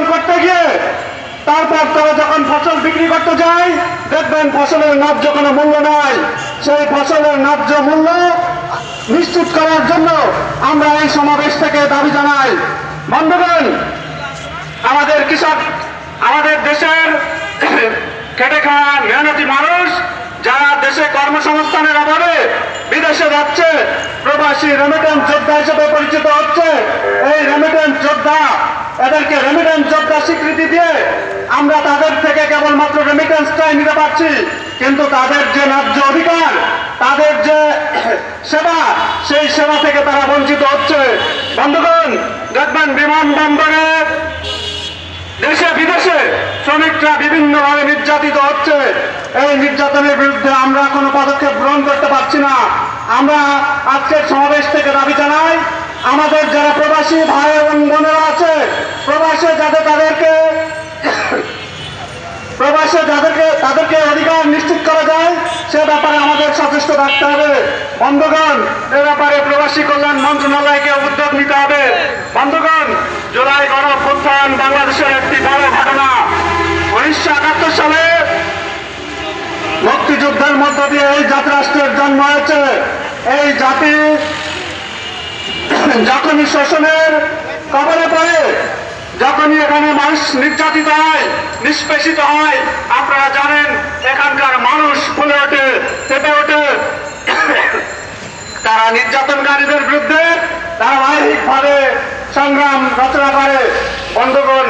উৎপাদন করতে গিয়ে তারপর তারা যখন ফসল বিক্রি করতে যায়, দেখবেন ফসলের ন্যায্য কোনো মূল্য নাই। সেই ফসলের ন্যায্য মূল্য নিশ্চিত করার জন্য আমরা এই সমাবেশ থেকে দাবি জানাই। বন্ধুগণ, আমাদের কৃষক, আমাদের দেশের খেটে খাওয়া মেহনতি মানুষ, যারা দেশে কর্মসংস্থানের অভাবে বিদেশে যাচ্ছে, প্রবাসী রেমিটেন্স যোদ্ধা হিসেবে পরিচিত হচ্ছে, এই রেমিটেন্স যোদ্ধা এদেরকে রেমিটেন্স যোদ্ধা স্বীকৃতি দিয়ে আমরা তাদের থেকে কেবলমাত্র রেমিটেন্সটাই নিতে পারছি। কিন্তু তাদের যে ন্যায্য অধিকার, তাদের যে সেবা, সেই সেবা থেকে তারা বঞ্চিত হচ্ছে। বন্ধুগণ, দেখবেন বিমানবন্দরে দেশে বিদেশে শ্রমিকরা বিভিন্নভাবে নির্যাতিত হচ্ছে। এই নির্যাতনের বিরুদ্ধে আমরা কোনো পদক্ষেপ গ্রহণ করতে পারছি না। আমরা আজকের সমাবেশ থেকে দাবি জানাই, আমাদের যারা প্রবাসী ভাই এবং বোনেরা আছে প্রবাসে যাদেরকে, তাদেরকে অধিকার নিশ্চিত করা যায়, সে ব্যাপারে আমাদের সচেষ্ট থাকতে হবে। বন্ধুগণ, এ ব্যাপারে প্রবাসী কল্যাণ মন্ত্রণালয়কে উদ্যোগ নিতে হবে। বন্ধুগণ, জুলাই গণ বাংলাদেশের একটি বড় ঘটনা। উনিশশো একাত্তর সালে মুক্তিযুদ্ধের মধ্য দিয়ে এই জাতিরাষ্ট্রের জন্ম হয়েছে। এই জাতি যখনই শোষণের কবলে পড়ে নির্যাতিত হয়, নিষ্পেষিত হয়। আপনারা জানেন, এখানকার মানুষ ফুলে ওঠে চেপে ওঠে। তারা নির্যাতনকারীদের বিরুদ্ধে ধারাবাহিকভাবে সংগ্রাম রচনা করে। বন্ধুগণ